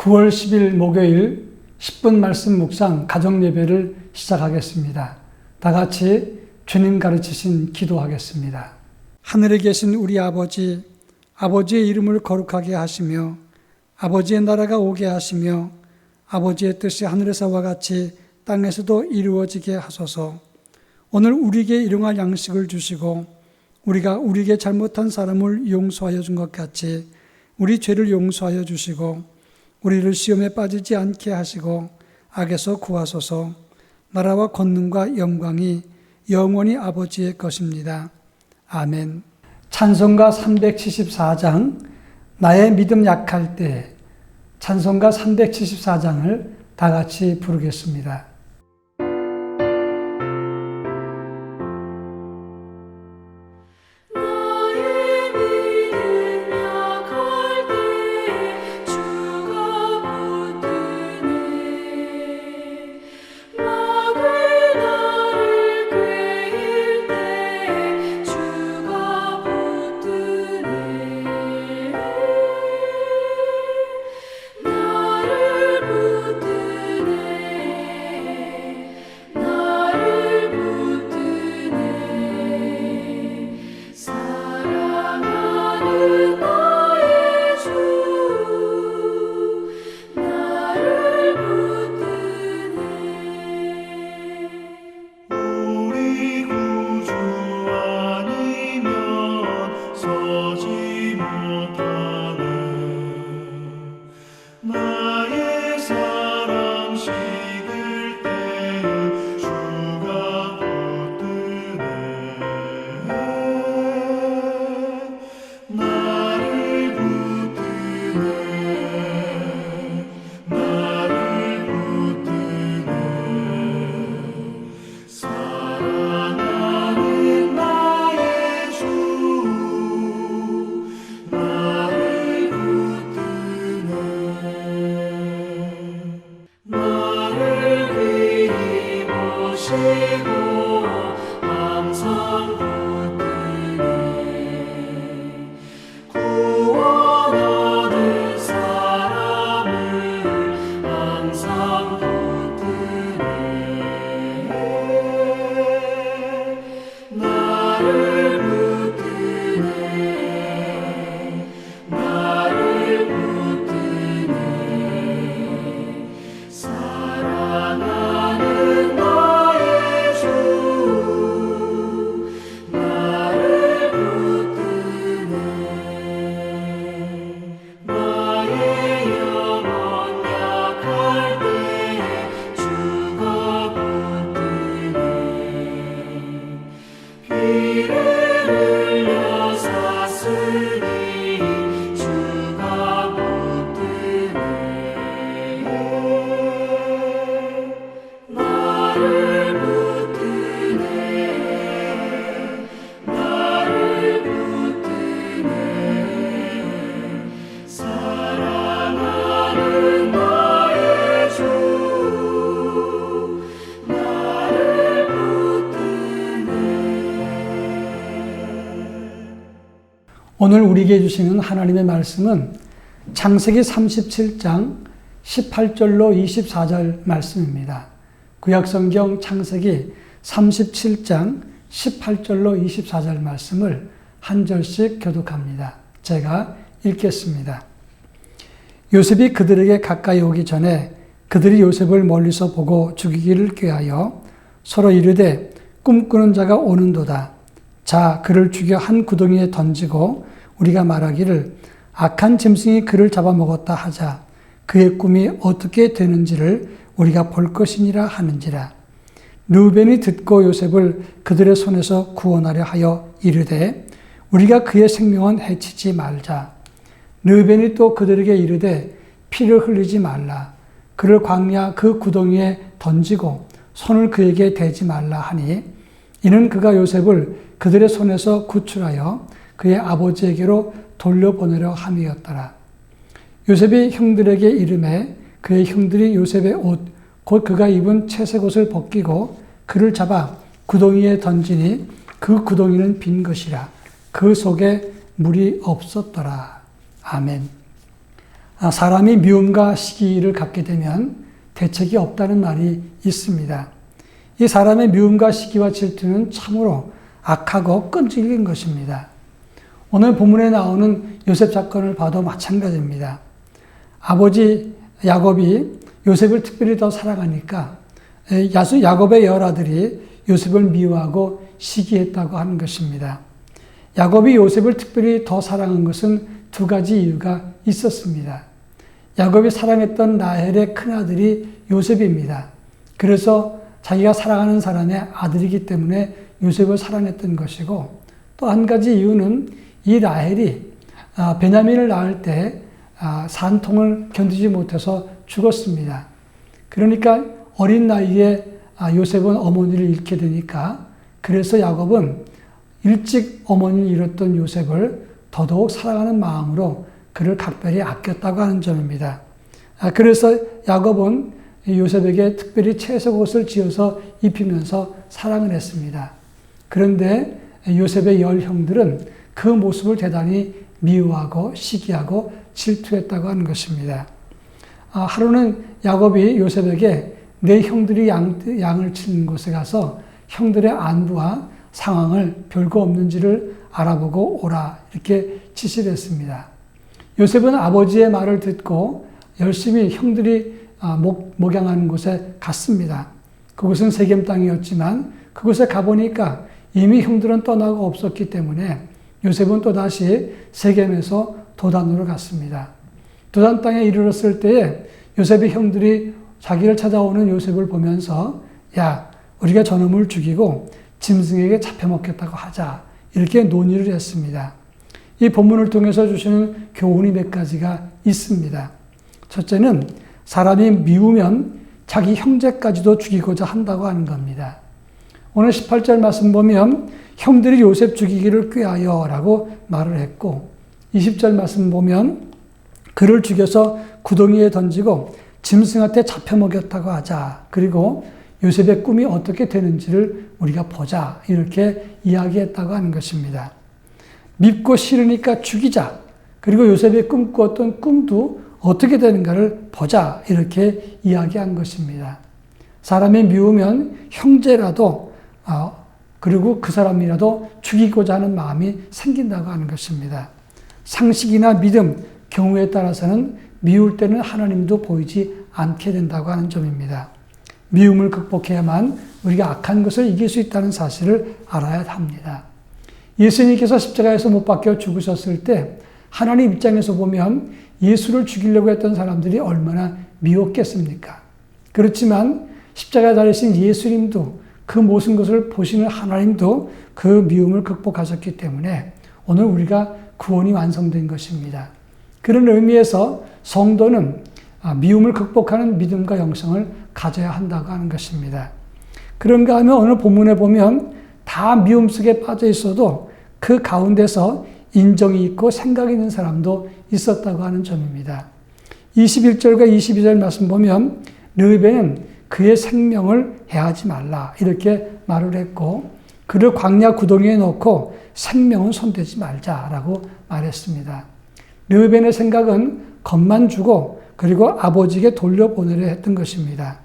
9월 10일 목요일 10분 말씀 묵상 가정 예배를 시작하겠습니다. 다 같이 주님 가르치신 기도하겠습니다. 하늘에 계신 우리 아버지, 아버지의 이름을 거룩하게 하시며 아버지의 나라가 오게 하시며 아버지의 뜻이 하늘에서와 같이 땅에서도 이루어지게 하소서. 오늘 우리에게 일용할 양식을 주시고 우리가 우리에게 잘못한 사람을 용서하여 준 것 같이 우리 죄를 용서하여 주시고 우리를 시험에 빠지지 않게 하시고 악에서 구하소서. 나라와 권능과 영광이 영원히 아버지의 것입니다. 아멘. 찬송가 374장 나의 믿음 약할 때 찬송가 374장을 다 같이 부르겠습니다. oh 오늘 우리에게 주시는 하나님의 말씀은 창세기 37장 18절로 24절 말씀입니다. 구약성경 창세기 37장 18절로 24절 말씀을 한 절씩 교독합니다. 제가 읽겠습니다. 요셉이 그들에게 가까이 오기 전에 그들이 요셉을 멀리서 보고 죽이기를 꾀하여 서로 이르되 꿈꾸는 자가 오는도다. 자, 그를 죽여 한 구덩이에 던지고 우리가 말하기를 악한 짐승이 그를 잡아먹었다 하자. 그의 꿈이 어떻게 되는지를 우리가 볼 것이니라 하는지라. 르우벤이 듣고 요셉을 그들의 손에서 구원하려 하여 이르되 우리가 그의 생명은 해치지 말자. 르우벤이 또 그들에게 이르되 피를 흘리지 말라. 그를 광야 그 구덩이에 던지고 손을 그에게 대지 말라 하니 이는 그가 요셉을 그들의 손에서 구출하여 그의 아버지에게로 돌려보내려 함이었더라. 요셉이 형들에게 이름해 그의 형들이 요셉의 옷, 곧 그가 입은 채색 옷을 벗기고 그를 잡아 구덩이에 던지니 그 구덩이는 빈 것이라 그 속에 물이 없었더라. 아멘. 아, 사람이 미움과 시기를 갖게 되면 대책이 없다는 말이 있습니다. 이 사람의 미움과 시기와 질투는 참으로 악하고 끈질긴 것입니다. 오늘 본문에 나오는 요셉 사건을 봐도 마찬가지입니다. 아버지 야곱이 요셉을 특별히 더 사랑하니까 야수 야곱의 열아들이 요셉을 미워하고 시기했다고 하는 것입니다. 야곱이 요셉을 특별히 더 사랑한 것은 두 가지 이유가 있었습니다. 야곱이 사랑했던 라헬의 큰아들이 요셉입니다. 그래서 자기가 사랑하는 사람의 아들이기 때문에 요셉을 사랑했던 것이고 또 한 가지 이유는 이 라헬이 아, 베냐민을 낳을 때 아, 산통을 견디지 못해서 죽었습니다. 그러니까 어린 나이에 아, 요셉은 어머니를 잃게 되니까 그래서 야곱은 일찍 어머니를 잃었던 요셉을 더더욱 사랑하는 마음으로 그를 각별히 아꼈다고 하는 점입니다. 그래서 야곱은 요셉에게 특별히 채색 옷을 지어서 입히면서 사랑을 했습니다. 그런데 요셉의 열 형들은 그 모습을 대단히 미워하고 시기하고 질투했다고 하는 것입니다. 아, 하루는 야곱이 요셉에게 내 형들이 양, 양을 치는 곳에 가서 형들의 안부와 상황을 별거 없는지를 알아보고 오라 이렇게 지시를 했습니다. 요셉은 아버지의 말을 듣고 열심히 형들이 아, 목, 목양하는 곳에 갔습니다. 그곳은 세겜 땅이었지만 그곳에 가보니까 이미 형들은 떠나고 없었기 때문에 요셉은 또다시 세겜에서 도단으로 갔습니다. 도단 땅에 이르렀을 때에 요셉의 형들이 자기를 찾아오는 요셉을 보면서 야 우리가 저놈을 죽이고 짐승에게 잡혀먹겠다고 하자 이렇게 논의를 했습니다. 이 본문을 통해서 주시는 교훈이 몇 가지가 있습니다. 첫째는 사람이 미우면 자기 형제까지도 죽이고자 한다고 하는 겁니다. 오늘 18절 말씀 보면 형들이 요셉 죽이기를 꾀하여 라고 말을 했고 20절 말씀 보면 그를 죽여서 구덩이에 던지고 짐승한테 잡혀 먹였다고 하자. 그리고 요셉의 꿈이 어떻게 되는지를 우리가 보자. 이렇게 이야기했다고 하는 것입니다. 밉고 싫으니까 죽이자. 그리고 요셉이 꿈꾸었던 꿈도 어떻게 되는가를 보자. 이렇게 이야기한 것입니다. 사람이 미우면 형제라도, 어, 그리고 그 사람이라도 죽이고자 하는 마음이 생긴다고 하는 것입니다. 상식이나 믿음, 경우에 따라서는 미울 때는 하나님도 보이지 않게 된다고 하는 점입니다. 미움을 극복해야만 우리가 악한 것을 이길 수 있다는 사실을 알아야 합니다. 예수님께서 십자가에서 못 박혀 죽으셨을 때 하나님 입장에서 보면 예수를 죽이려고 했던 사람들이 얼마나 미웠겠습니까? 그렇지만 십자가에 달리신 예수님도 그 모든 것을 보시는 하나님도 그 미움을 극복하셨기 때문에 오늘 우리가 구원이 완성된 것입니다. 그런 의미에서 성도는 아, 미움을 극복하는 믿음과 영성을 가져야 한다고 하는 것입니다. 그런가 하면 오늘 본문에 보면 다 미움 속에 빠져 있어도 그 가운데서 인정이 있고 생각이 있는 사람도 있었다고 하는 점입니다. 21절과 22절 말씀 보면 르베는 그의 생명을 해하지 말라 이렇게 말을 했고 그를 광야 구덩이에 넣고 생명은 손대지 말자라고 말했습니다. 르벤의 생각은 겁만 주고 그리고 아버지에게 돌려보내려 했던 것입니다.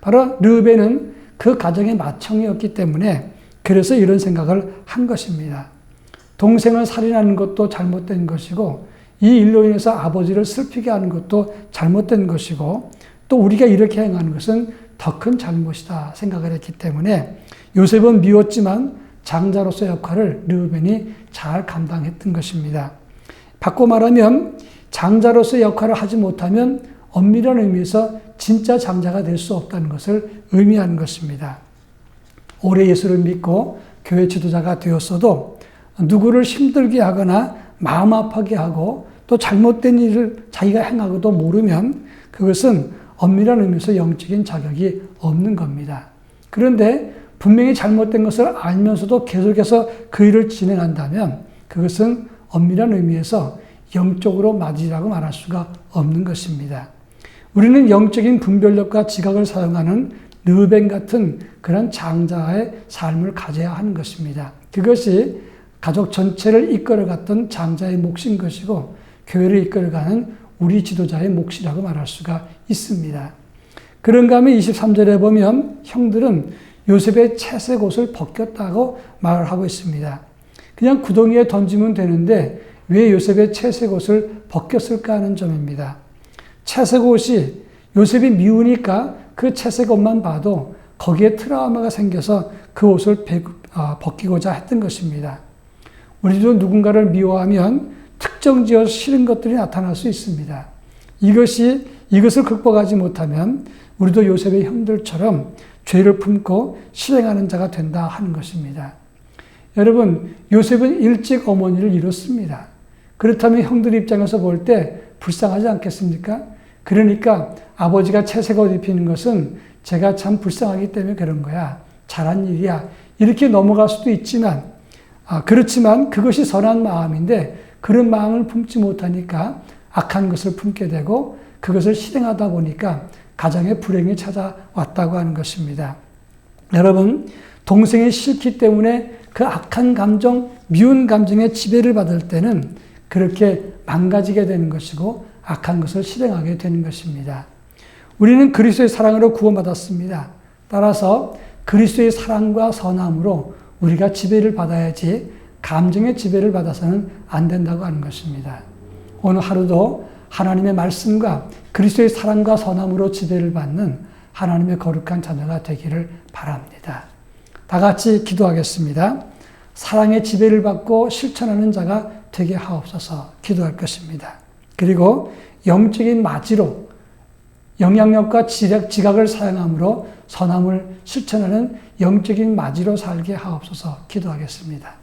바로 르벤은 그 가정의 맏형이었기 때문에 그래서 이런 생각을 한 것입니다. 동생을 살인하는 것도 잘못된 것이고 이 일로 인해서 아버지를 슬피게 하는 것도 잘못된 것이고 또 우리가 이렇게 행하는 것은 더 큰 잘못이다 생각을 했기 때문에 요셉은 미웠지만 장자로서 역할을 르벤이 잘 감당했던 것입니다. 바꿔 말하면 장자로서 역할을 하지 못하면 엄밀한 의미에서 진짜 장자가 될 수 없다는 것을 의미하는 것입니다. 오래 예수를 믿고 교회 지도자가 되었어도 누구를 힘들게 하거나 마음 아파게 하고 또 잘못된 일을 자기가 행하고도 모르면 그것은 엄밀한 의미에서 영적인 자격이 없는 겁니다. 그런데 분명히 잘못된 것을 알면서도 계속해서 그 일을 진행한다면 그것은 엄밀한 의미에서 영적으로 맞이라고 말할 수가 없는 것입니다. 우리는 영적인 분별력과 지각을 사용하는 르벤 같은 그런 장자의 삶을 가져야 하는 것입니다. 그것이 가족 전체를 이끌어갔던 장자의 몫인 것이고 교회를 이끌어가는 우리 지도자의 몫이라고 말할 수가 있습니다. 그런가 하면 23절에 보면 형들은 요셉의 채색 옷을 벗겼다고 말을 하고 있습니다. 그냥 구덩이에 던지면 되는데 왜 요셉의 채색 옷을 벗겼을까 하는 점입니다. 채색 옷이 요셉이 미우니까 그 채색 옷만 봐도 거기에 트라우마가 생겨서 그 옷을 벗기고자 했던 것입니다. 우리도 누군가를 미워하면 특정 지어 싫은 것들이 나타날 수 있습니다. 이것이 이것을 극복하지 못하면 우리도 요셉의 형들처럼 죄를 품고 실행하는 자가 된다 하는 것입니다. 여러분, 요셉은 일찍 어머니를 잃었습니다. 그렇다면 형들 입장에서 볼 때 불쌍하지 않겠습니까? 그러니까 아버지가 채색 옷 입히는 것은 제가 참 불쌍하기 때문에 그런 거야. 잘한 일이야. 이렇게 넘어갈 수도 있지만, 아, 그렇지만 그것이 선한 마음인데 그런 마음을 품지 못하니까 악한 것을 품게 되고 그것을 실행하다 보니까 가정의 불행이 찾아왔다고 하는 것입니다. 여러분, 동생이 싫기 때문에 그 악한 감정, 미운 감정의 지배를 받을 때는 그렇게 망가지게 되는 것이고 악한 것을 실행하게 되는 것입니다. 우리는 그리스도의 사랑으로 구원받았습니다. 따라서 그리스도의 사랑과 선함으로 우리가 지배를 받아야지 감정의 지배를 받아서는 안 된다고 하는 것입니다. 오늘 하루도 하나님의 말씀과 그리스도의 사랑과 선함으로 지배를 받는 하나님의 거룩한 자녀가 되기를 바랍니다. 다 같이 기도하겠습니다. 사랑의 지배를 받고 실천하는 자가 되게 하옵소서 기도할 것입니다. 그리고 영적인 마지로 영향력과 지각을 사용함으로 선함을 실천하는 영적인 마지로 살게 하옵소서 기도하겠습니다.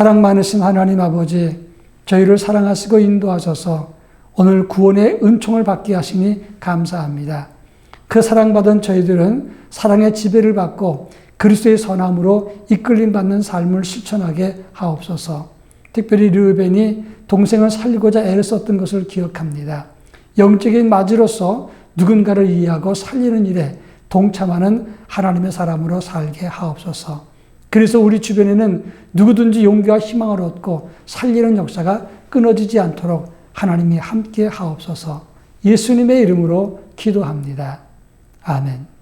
사랑 많으신 하나님 아버지, 저희를 사랑하시고 인도하셔서 오늘 구원의 은총을 받게 하시니 감사합니다. 그 사랑받은 저희들은 사랑의 지배를 받고 그리스도의 선함으로 이끌림 받는 삶을 실천하게 하옵소서. 특별히 르벤이 동생을 살리고자 애를 썼던 것을 기억합니다. 영적인 마지로서 누군가를 이해하고 살리는 일에 동참하는 하나님의 사람으로 살게 하옵소서. 그래서 우리 주변에는 누구든지 용기와 희망을 얻고 살리는 역사가 끊어지지 않도록 하나님이 함께 하옵소서 예수님의 이름으로 기도합니다. 아멘.